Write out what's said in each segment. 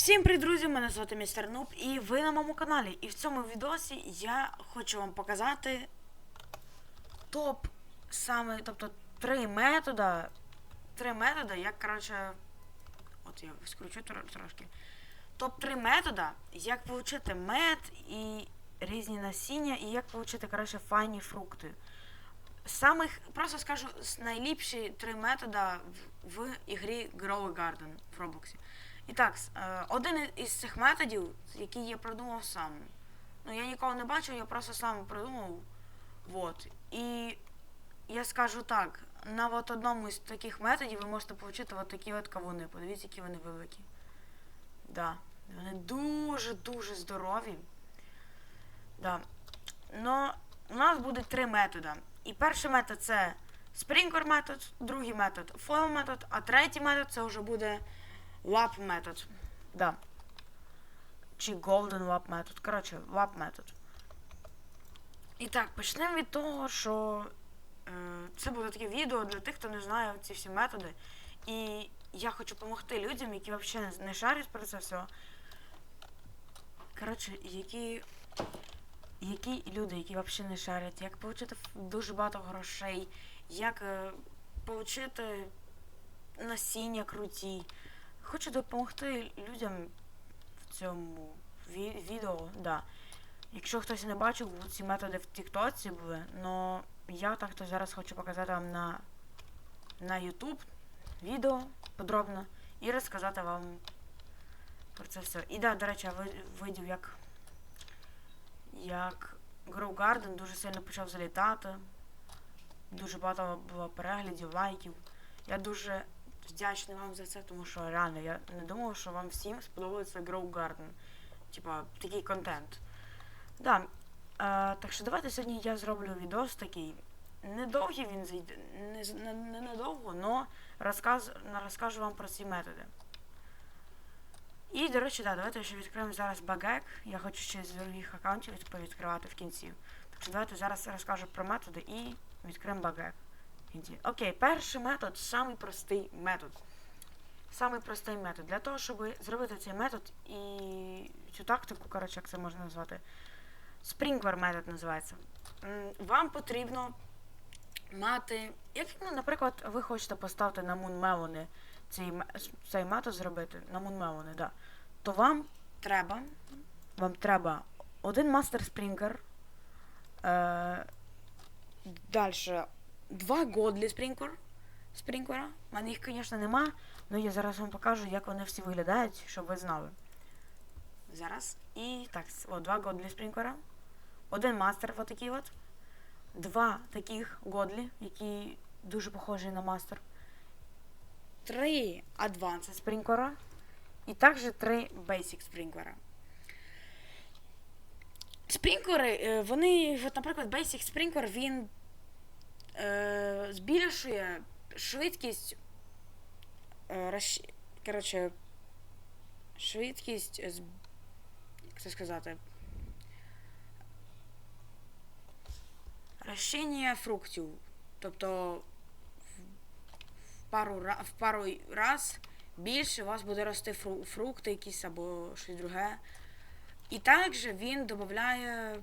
Всім привіт, друзі! Мене звати містер Нуб і ви на моєму каналі. І в цьому відосі я хочу вам показати топ саме, тобто три метода. Три метода, як коротше. От я скручу трошки. Топ-3 метода, як отримати мед і різні насіння, і як отримати, коротше, файні фрукти. Самих, просто скажу, найліпші три метода в, в ігрі Grow Garden в Роблоксі. І так, е, один із цих методів, який я придумав сам. Ну, я нікого не бачив, я просто сам придумав. Вот. І я скажу так, на от одному із таких методів ви можете отримати от такі от кавуни. Подивіться, які вони великі. Да. Вони дуже-дуже здорові. Да. Но у нас буде три методи. І перший метод це Sprinkler метод, другий метод Foil метод, а третій метод це вже буде WAP метод. Да. Чи Golden WAP метод. Коротше, WAP метод. І так, почнемо від того, що е, це буде таке відео для тих, хто не знає ці всі методи. І я хочу допомогти людям, які взагалі не, не шарять про це все. Коротше, які, які люди, які взагалі не шарять, як отримати дуже багато грошей, як е, отримати насіння круті. Хочу допомогти людям в цьому ві- відео, да. Якщо хтось не бачив, ці методи в Тіктоці були, но я так то зараз хочу показати вам на, на YouTube відео подробно і розказати вам про це все. І да, до речі, я видів, як, як Grow Garden дуже сильно почав залітати. Дуже багато було переглядів, лайків. Я дуже вдячний вам за це, тому що реально я не думав, що вам всім сподобається Grow Garden. Типа такий контент. Да. Е, так що давайте сьогодні я зроблю відос такий. Недовгий він зайде, не, не, не надовго, але розказ, розкажу вам про ці методи. І, до речі, да, давайте ще відкриємо зараз багек. Я хочу ще з других аккаунтів від- повідкривати в кінці. Так що давайте зараз розкажу про методи і відкриємо багек. Кінці. Окей, перший метод самий простий метод. Самий простий метод. Для того, щоб зробити цей метод і цю тактику, коротше, як це можна назвати. Sprinkler метод називається. Вам потрібно мати. Як, ну, наприклад, ви хочете поставити на Moonmelon цей, цей метод зробити на Moonmelon, да, то вам треба. Вам треба один мастер спрінкер. Е, Далі два годлі спрінклер. Спрінклера. У мене їх, звісно, нема, але я зараз вам покажу, як вони всі виглядають, щоб ви знали. Зараз. І так, о, два годлі спрінклера. Один мастер, отакий от. Два таких годлі, які дуже похожі на мастер. Три адванси спрінклера. І також три бейсик спрінклера. Спрінклери, е, вони, от, наприклад, Basic Sprinkler, він е, збільшує швидкість. Е, розш... Коротше, швидкість. Як це сказати? Розчинення фруктів. Тобто в, пару, в пару раз більше у вас буде рости фрукти якісь або щось друге. І також він додає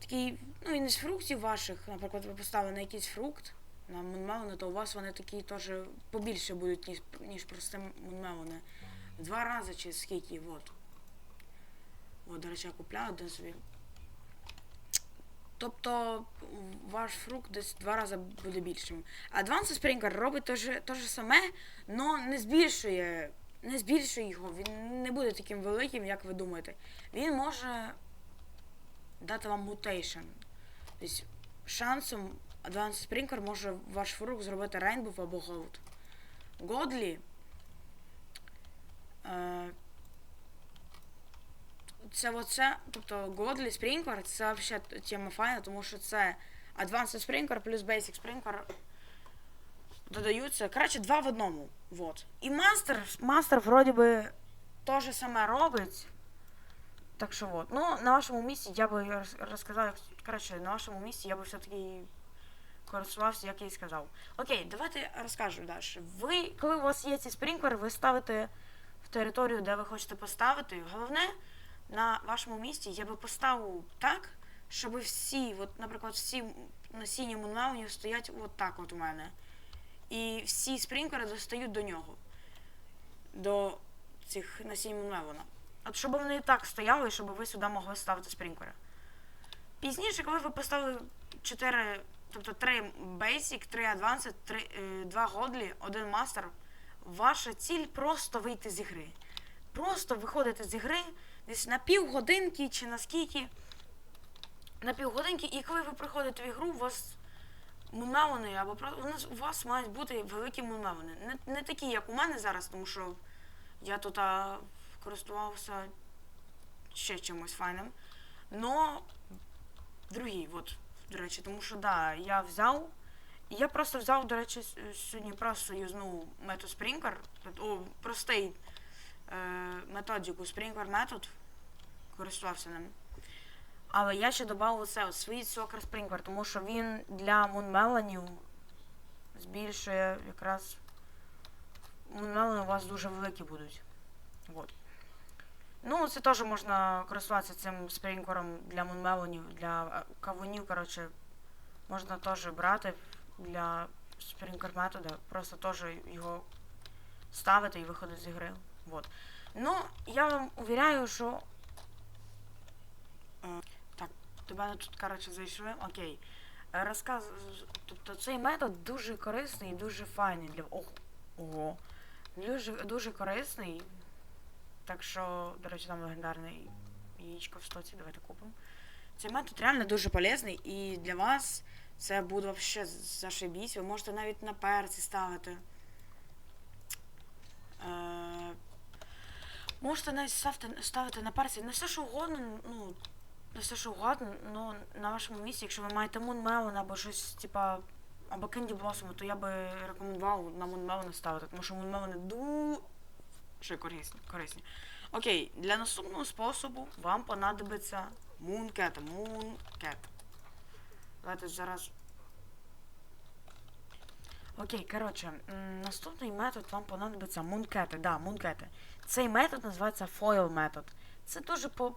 такий, ну, і не з фруктів ваших, наприклад, ви поставили на якийсь фрукт на мунмелони, то у вас вони такі теж побільше будуть, ніж, ніж просте мунмелони. Два рази чи скільки, от. От, до речі, я купляю один собі. Тобто ваш фрукт десь два рази буде більшим. Advanced Sprinkler робить те те ж саме, але не збільшує, не збільшує його. Він не буде таким великим, як ви думаєте. Він може дати вам мутейшн. Тобто шансом Advanced Sprinkler може ваш фрукт зробити Rainbow або Gold. Godly е, це оце, тобто Godly Sprinkler, це взагалі тема файна, тому що це Advanced Sprinkler плюс Basic Sprinkler додаються. Коротше, два в одному. Вот. І мастер, мастер вроді би те же саме робить. Так що вот. Ну, на вашому місці я би роз- розказав, коротше, на вашому місці я би все-таки користувався, як я і сказав. Окей, давайте розкажу далі. Ви, коли у вас є ці спрінклери, ви ставите в територію, де ви хочете поставити. Головне, на вашому місці я би поставив так, щоб всі, от, наприклад, всі насіння мунмелонів стоять от от у мене. І всі спринкери достають до нього. До цих насінь мунмелона. От щоб вони так стояли, щоб ви сюди могли ставити спринкери. Пізніше, коли ви поставили 4, тобто 3 Basic, 3 Advanced, 3, 2 Godly, 1 Master, ваша ціль просто вийти з ігри. Просто виходити з ігри десь на півгодинки чи на скільки. На півгодинки, і коли ви приходите в ігру, у вас мунмелони, або у вас мають бути великі мунмелони. Не, не такі, як у мене зараз, тому що я тут а, користувався ще чимось файним. Но другі, от, до речі, тому що да, я взяв. І я просто взяв, до речі, сьогодні просто юзнув метод тобто, о, простий е, методику Sprinkler метод, користувався ним. Але я ще додав оце от Soccer Sprinkler, тому що він для мунмелонів збільшує якраз мунмелони у вас дуже великі будуть. Вот. Ну, це теж можна користуватися цим спринкером для мунмелонів, для е, кавунів, коротше, можна теж брати для спринкер методу, просто теж його ставити і виходити з ігри. Вот. Ну, я вам увіряю, що. Так, до мене тут, коротше, зайшли. Окей. Розказ. Тобто цей метод дуже корисний і дуже файний для. Ого. Дуже, дуже корисний. Так що, до речі, там легендарне яєчко в стоці, давайте купимо. Цей метод реально дуже полезний і для вас це буде взагалі зашибісь. Ви можете навіть на перці ставити. Е, можете навіть ставити, ставити на перці не все, що угодно, ну, не все, що угодно, ну, на вашому місці, якщо ви маєте Moonmelon або щось, типа, або Candy Blossom, то я би рекомендував на Moonmelon ставити, тому що Moonmelon дуже корисні. корисні. Окей, для наступного способу вам понадобиться Mooncat. Mooncat. Давайте зараз. Окей, коротше, наступний метод вам понадобиться мункети. Да, мункети. Цей метод називається foil метод. Це дуже по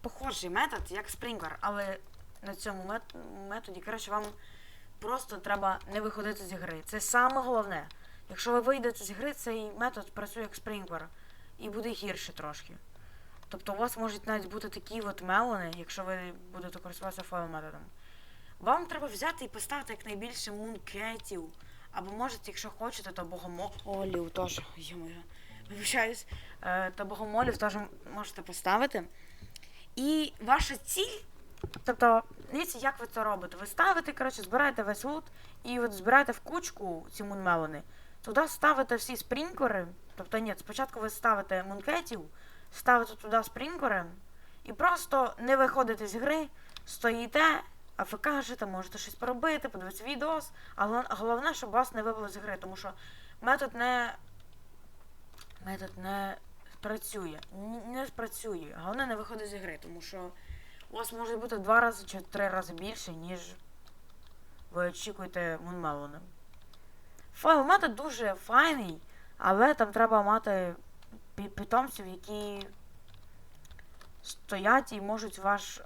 похожий метод, як Sprinkler, але на цьому мет методі, коротше, вам просто треба не виходити з гри. Це саме головне. Якщо ви вийдете з гри, цей метод працює як Sprinkler і буде гірше трошки. Тобто у вас можуть навіть бути такі от мелони, якщо ви будете користуватися файл методом. Вам треба взяти і поставити якнайбільше мункетів. Або можете, якщо хочете, то богомолів теж. Вибачаюсь. Е, то богомолів теж можете поставити. І ваша ціль. Тобто, дивіться, як ви це робите. Ви ставите, коротше, збираєте весь лут і от збираєте в кучку ці мунмелони. Туди ставите всі спрінклери. Тобто, ні, спочатку ви ставите мункетів, ставите туди спрінклери і просто не виходите з гри, стоїте, АФК-жите, можете щось поробити, подивитися відос. Але головне, щоб вас не вибило з гри, тому що метод не. Метод не працює. Н- Не спрацює. Головне не виходить з гри, тому що у вас може бути два рази чи три рази більше, ніж ви очікуєте мунмелоном. Файл дуже файний, але там треба мати питомців, які стоять і можуть ваш,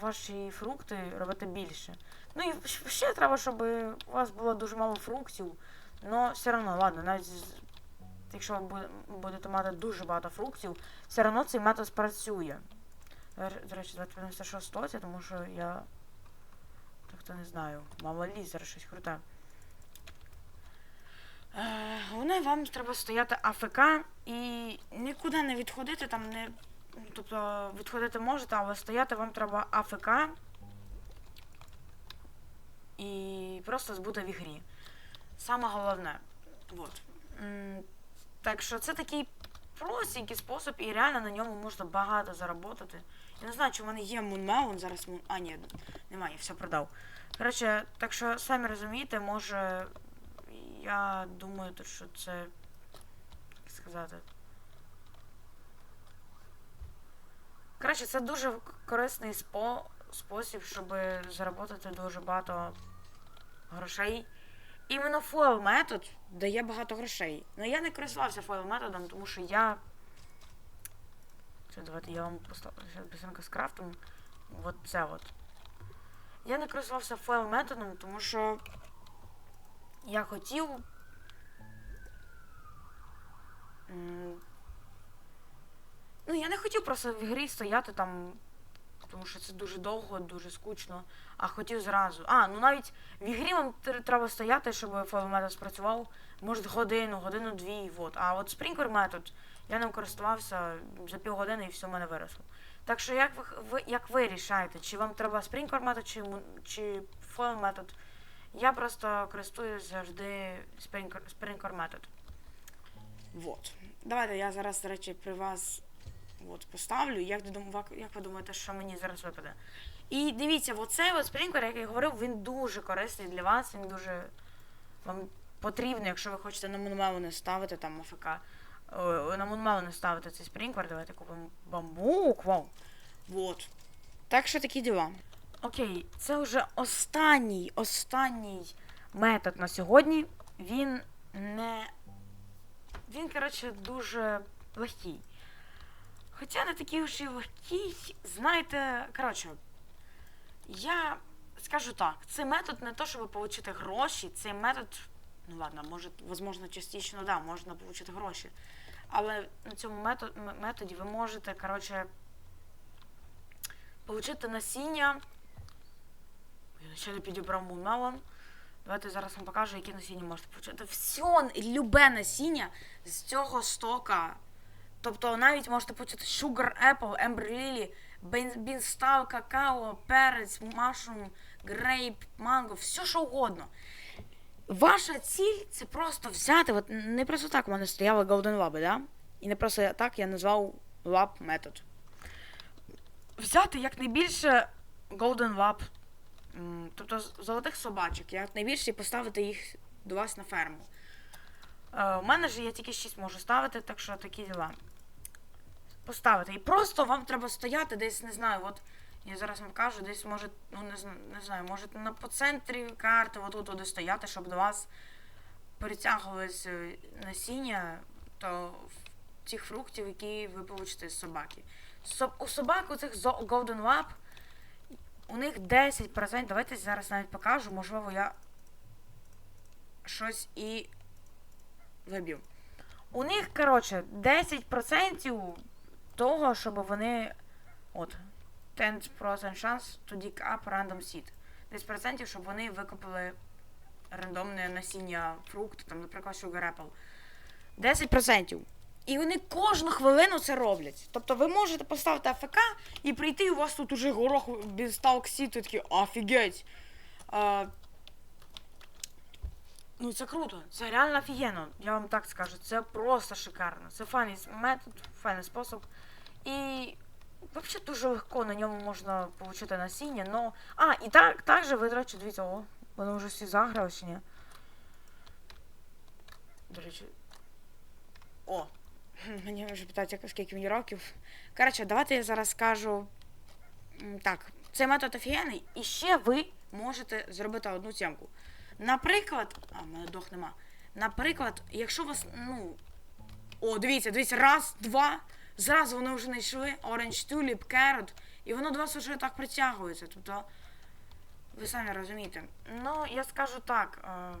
ваші фрукти робити більше. Ну і ще треба, щоб у вас було дуже мало фруктів. Но все одно, ладно, навіть якщо ви будете мати дуже багато фруктів, все одно цей метод спрацює. До речі, давайте подивимося, що стоїть, тому що я. Так то не знаю. Мало лі, зараз щось круте. Е, Головне, вам треба стояти АФК і нікуди не відходити, там не. Тобто відходити можете, але стояти вам треба АФК і просто бути в ігрі. Саме головне. Вот. М, Так що це такий простенький спосіб, і реально на ньому можна багато заробити. Я не знаю, чи в мене є Moonmelon, зараз Moon... А, ні, немає, все продав. Коротше, так що самі розумієте, може. Я думаю, що це. Як сказати. Коротше, це дуже корисний спо... спосіб, щоб заробити дуже багато грошей. іменно фойл метод дає багато грошей. Ну я не користувався фойл методом, тому що я. Це давайте я вам поставлю бісенка з крафтом. От це от. Я не користувався файл методом, тому що я хотів. Ну, я не хотів просто в грі стояти там, тому що це дуже довго, дуже скучно. А хотів зразу. А, ну навіть в ігрі вам треба стояти, щоб файл спрацював. Може годину, годину-дві, от. А от Sprinkler метод я ним користувався за півгодини і все в мене виросло. Так що як ви, як ви рішаєте, чи вам треба Sprinkler метод, чи, чи файл метод? Я просто користуюсь завжди Sprinkler метод. Вот. Давайте я зараз, до речі, при вас от, поставлю. Як, як ви думаєте, що мені зараз випаде? І дивіться, оцей от спринклер, як я говорив, він дуже корисний для вас, він дуже вам потрібний, якщо ви хочете на Мунмелу не ставити там АФК. На Мунмелу не ставити цей спринклер, давайте купимо бамбук. Вау. Вот. Так що такі діла. Окей, це вже останній, останній метод на сьогодні. Він не. Він, коротше, дуже легкий. Хоча не такий уж і легкий, знаєте, коротше, я скажу так, цей метод не то, щоб отримати гроші, цей метод, ну ладно, може, возможно, частично, да, можна отримати гроші. Але на цьому метод, методі ви можете, коротше, отримати насіння. Ще не підібрав муналом. Давайте зараз вам покажу, які насіння можете почути. Все, любе насіння з цього стока. Тобто навіть можете почути Sugar Apple, Ember Lily, Beanstalk, какао, перець, mushroom, грейп, манго, все що угодно. Ваша ціль це просто взяти, от не просто так у мене стояли Golden Lab, да? І не просто так я назвав Lab метод. Взяти якнайбільше Golden Lab, тобто золотих собачок, якнайбільше і поставити їх до вас на ферму. Е, у мене ж я тільки 6 можу ставити, так що такі діла. Поставити. І просто вам треба стояти десь, не знаю, от я зараз вам кажу, десь може, ну не, зна- не знаю, може на по центрі карти, отут туди стояти, щоб до вас перетягувалось е, насіння то тих фруктів, які ви получите з собаки. Со- у собак у цих Golden Lab у них 10%. Давайте зараз навіть покажу, можливо, я щось і виб'ю. У них, коротше, 10% того, щоб вони. От. 10% шанс to dig up random seed. 10%, щоб вони викопали рандомне насіння фрукту, там, наприклад, sugar apple. 10%. І вони кожну хвилину це роблять. Тобто ви можете поставити АФК і прийти, і у вас тут уже горох без сталксіту, такі офігеть. А, Ну, це круто, це реально офігенно, я вам так скажу. Це просто шикарно. Це файний метод, файний спосіб. І взагалі дуже легко на ньому можна отримати насіння. Но... А, і так, також ви, до речі, дивіться, о, вони вже всі заграли чи ні. До речі. О! Мені вже питають, скільки мені років. Коротше, давайте я зараз скажу. Так, цей метод офігенний, і ще ви можете зробити одну тємку. Наприклад, а, в мене дох нема. Наприклад, якщо вас, ну. О, дивіться, дивіться, раз, два. Зразу вони вже знайшли Orange Tulip, Carrot, і воно до вас вже так притягується. Тобто, ви самі розумієте. Ну, я скажу так. Е,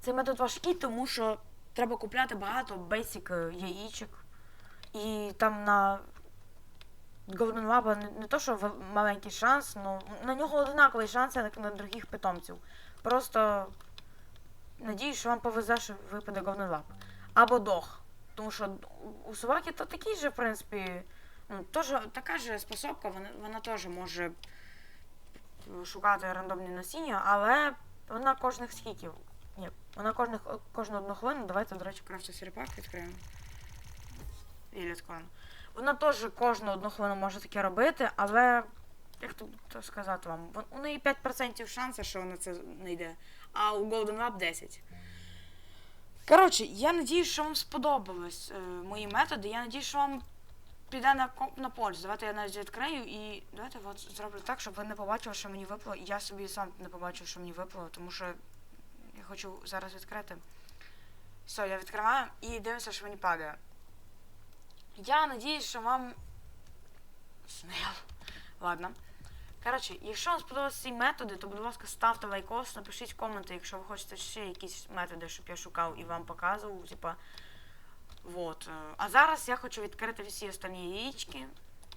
цей метод важкий, тому що треба купляти багато е, яєчок. І там на Golden Lab не, не то, що маленький шанс, ну на нього однаковий шанс, як на других питомців. Просто надіюсь, що вам повезе, що випаде Golden Lab. Або дох. Тому що у- собаки то такий же, в принципі, ну, теж, така ж способка, вона, вона теж може шукати рандомні насіння, але вона кожних скільки? Вона кожних, кожну одну хвилину, давайте, до речі, крафту сірпак відкриємо. Літкон. Вона теж кожну одну хвилину може таке робити, але як то сказати вам, у неї 5% шансу, що вона це знайде, а у Golden Lab 10. Коротше, я надію, що вам сподобались е, мої методи. Я надію, що вам піде на, на пользу. Давайте я навіть відкрию і давайте от зроблю так, щоб ви не побачили, що мені випало, я собі сам не побачив, що мені випало, тому що я хочу зараз відкрити. Все, я відкриваю і дивимося, що мені падає. Я надіюсь, що вам. Ладно. Коротше, якщо вам сподобалися ці методи, то, будь ласка, ставте лайкос, напишіть коменти, якщо ви хочете ще якісь методи, щоб я шукав і вам показував. Типа. Вот. е, А зараз я хочу відкрити всі останні яєчки,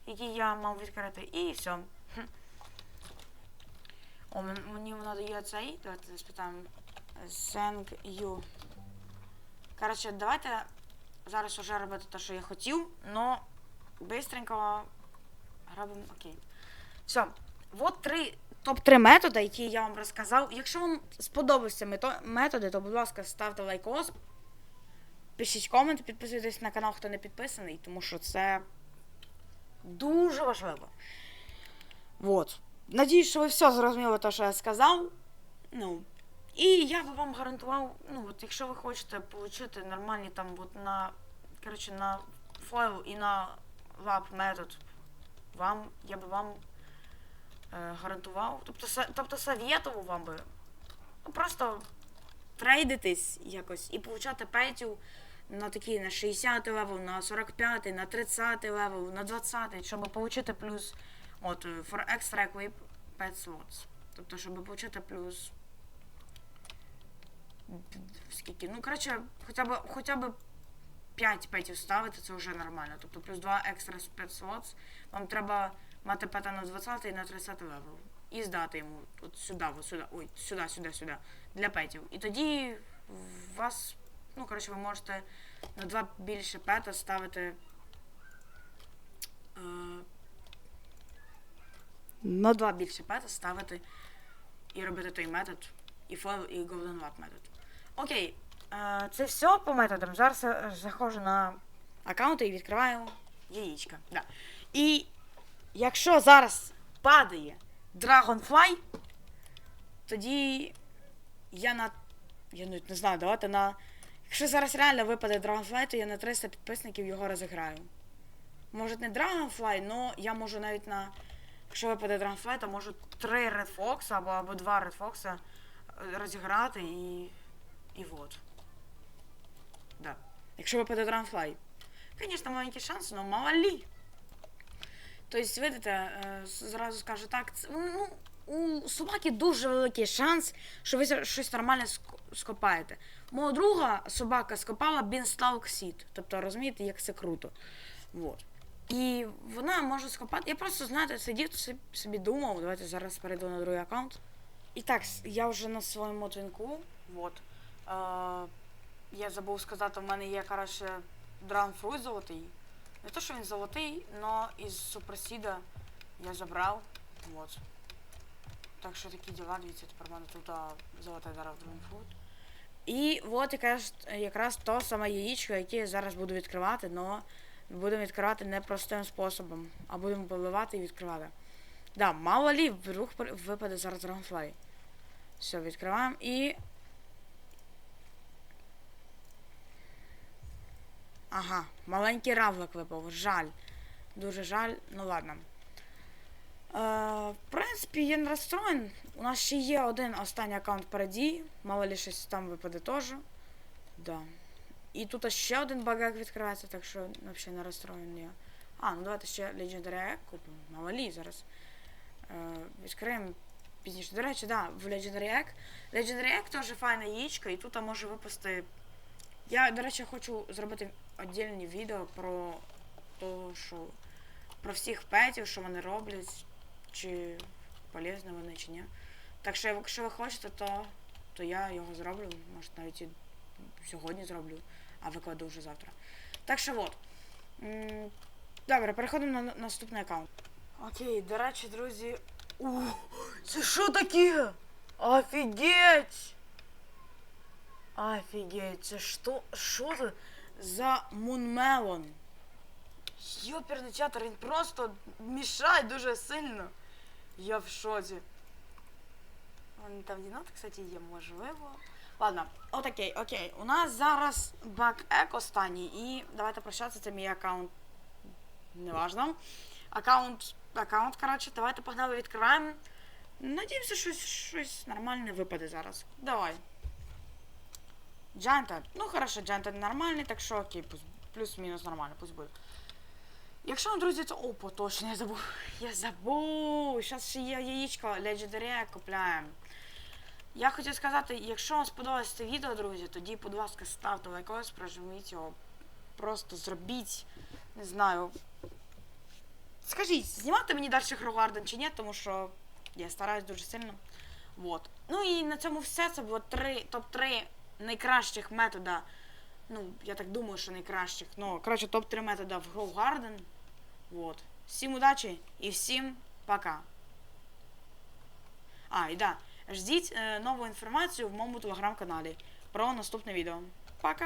які я мав відкрити, і все. О, мені вона дає цей. Давайте спитаємо. Thank you. Коротше, давайте зараз уже робити те, що я хотів, но бистренько робимо окей. Все. Вот три топ-3 методи, які я вам розказав. Якщо вам сподобався методи, то, будь ласка, ставте лайкос, пишіть комент, підписуйтесь на канал, хто не підписаний, тому що це дуже важливо. Вот. Надіюсь, що ви все зрозуміли, те, що я сказав. Ну. І я би вам гарантував, ну, от якщо ви хочете отримати нормальні там от на, коротше, на файл і на лап метод, вам, я би вам е, гарантував, тобто, тобто советував вам би ну, просто трейдитись якось і получати петів на такі на 60 левел, на 45, на 30 левел, на 20, щоб отримати плюс от е, for extra equip 5 slots. Тобто, щоб отримати плюс скільки? Ну, коротше, хоча б хоча б 5 петів ставити, це вже нормально. Тобто плюс 2 екстра 5 слотс. Вам треба мати пета на 20 і на 30 левел. І здати йому от сюди, от сюди, ой, сюди, сюди, сюди. Для петів. І тоді вас, ну, коротше, ви можете на 2 більше пета ставити. Е, на 2 більше пета ставити і робити той метод, і файл, і Golden Lab метод. Окей, е, це все по методам. Зараз я заходжу на аккаунти і відкриваю яєчка. Да. І якщо зараз падає Dragonfly, тоді я на. Я не знаю, давайте на. Якщо зараз реально випаде Dragonfly, то я на 300 підписників його розіграю. Може не Dragonfly, але я можу навіть на. Якщо випаде Dragonfly, то можу 3 Red Fox або, або 2 Red Fox розіграти і. І вот. Да. Якщо випаде Dragonfly. Звісно, маленький шанс, але мало лі. Тобто, видите, е, зразу скажу так, ну, у собаки дуже великий шанс, що ви щось нормальне скопаєте. Мого друга собака скопала Beanstalk Seed. Тобто, розумієте, як це круто. Вот. І вона може скопати. Я просто, знаєте, сидів собі думав, давайте зараз перейду на другий аккаунт. І так, я вже на своєму твінку. Вот. Е, я забув сказати, в мене є, коротше, дранфрут золотий. Не то, що він золотий, але із суперсіда я забрав. Вот. Так що такі діла, дивіться, тепер в мене тут а, золотий зараз дранфрут. І от якраз, якраз то саме яєчко, яке я зараз буду відкривати, але будемо відкривати не простим способом, а будемо поливати і відкривати. Да, мало лі, вдруг випаде зараз Dragonfly. Все, відкриваємо і. Ага, маленький равлик випав. Жаль. Дуже жаль, ну ладно. Е, в принципі, я не розстроєн. У нас ще є один останній аккаунт впереді. Мало ли щось там випаде теж. Да. І тут ще один багак відкривається, так що взагалі не розстроєн я. А, ну давайте ще Legendary купимо. Мало лі зараз. Е, відкриємо пізніше. До речі, да, в Legendary Egg. Legendary Egg теж файна яєчко, і тут може випасти. Я, до речі, хочу зробити віддільні відео про то, що про всіх петів, що вони роблять, чи полезні вони, чи ні. Так що, якщо ви хочете, то, то я його зроблю. Може навіть і сьогодні зроблю, а викладу вже завтра. Так що от. Добре, переходимо на наступний аккаунт. Окей, до речі, друзі. У, це що таке? Офігеть! Офігеть, це що? Що це за мунмелон? Йоперний чатер, він просто мішає дуже сильно. Я в шоці. Вон Там єнот, кстати, є, можливо. Ладно, от окей, окей. У нас зараз бак ек останній, і давайте прощатися, це мій аккаунт неважно. Аккаунт, аккаунт, коротше, давайте погнали, відкриваємо. Надіємося, щось, щось нормальне випаде зараз. Давай. Джанта. Ну, хорошо, Джанта нормальний, так що окей, плюс-мінус нормально, пусть буде. Якщо вам, друзі, то... Опа, точно, я забув. Я забув. Зараз ще є яєчко Legendary купляємо. Я хотів сказати, якщо вам сподобалось це відео, друзі, тоді, будь ласка, ставте лайкос, прожміть його. Просто зробіть, не знаю. Скажіть, знімати мені далі Хрогарден чи ні, тому що я стараюсь дуже сильно. Вот. Ну і на цьому все. Це було три, топ-3 найкращих метода. Ну, я так думаю, що найкращих. Ну, коротше, топ-3 метода в Grow Garden. Вот. Всім удачі і всім пока. А, і да. Ждіть е, нову інформацію в моєму телеграм-каналі про наступне відео. Пока!